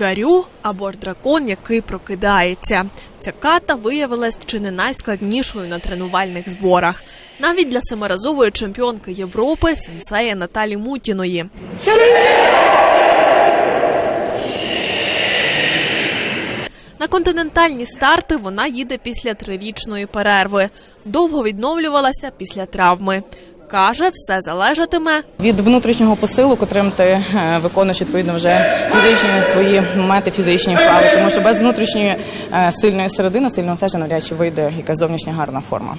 Гарю або ж дракон, який прокидається. Ця ката виявилась чи не найскладнішою на тренувальних зборах. Навіть для семиразової чемпіонки Європи сенсея Наталі Мутіної. На континентальні старти вона їде після трирічної перерви. Довго відновлювалася після травми. Каже, все залежатиме від внутрішнього посилу, котрим ти е, виконуєш відповідно вже фізичні свої моменти, фізичні вправи. Тому що без внутрішньої е, сильної середини, сильного стежа навряд чи вийде якась зовнішня гарна форма.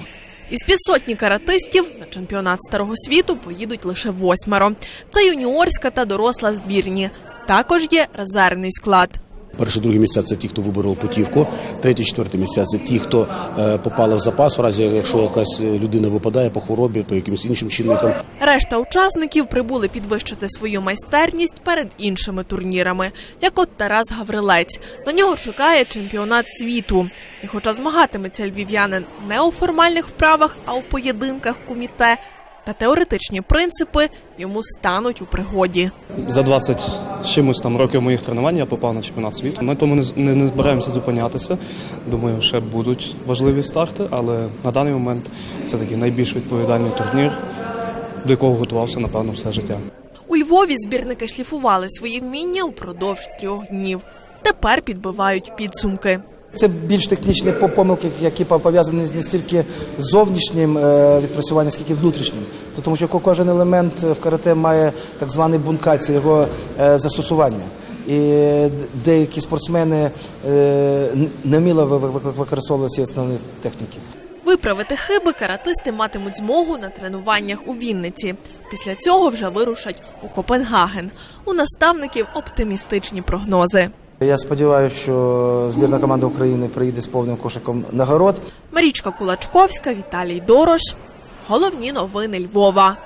Із півсотні каратистів на чемпіонат старого світу поїдуть лише восьмеро. Це юніорська та доросла збірні. Також є резервний склад. Перші другі місця це ті, хто виборов путівку. Треті, четверті місця це ті, хто е, попали в запас, у разі якщо якась людина випадає по хворобі, по якимось іншим чинникам. Решта учасників прибули підвищити свою майстерність перед іншими турнірами, як от Тарас Гаврилець. На нього чекає чемпіонат світу. І хоча змагатиметься львів'янин не у формальних вправах, а у поєдинках куміте, та теоретичні принципи йому стануть у пригоді. За 20 з чимось там років моїх тренувань я попав на чемпіонат світу. Ми тому не, не, не збираємося зупинятися. Думаю, ще будуть важливі старти, але на даний момент це такий найбільш відповідальний турнір, до якого готувався, напевно, все життя. У Львові збірники шліфували свої вміння упродовж трьох днів. Тепер підбивають підсумки. Це більш технічні помилки, які пов'язані не стільки з зовнішнім е, відпрацюванням, скільки внутрішнім. Тому що кожен елемент в карате має так званий бункай, його е, застосування. І деякі спортсмени е, не вміло ви- ви- ви- використовували ці основні техніки. Виправити хиби каратисти матимуть змогу на тренуваннях у Вінниці. Після цього вже вирушать у Копенгаген. У наставників оптимістичні прогнози. Я сподіваюся, що збірна команда України приїде з повним кошиком нагород. Марічка Кулачковська, Віталій Дорош. Головні новини Львова.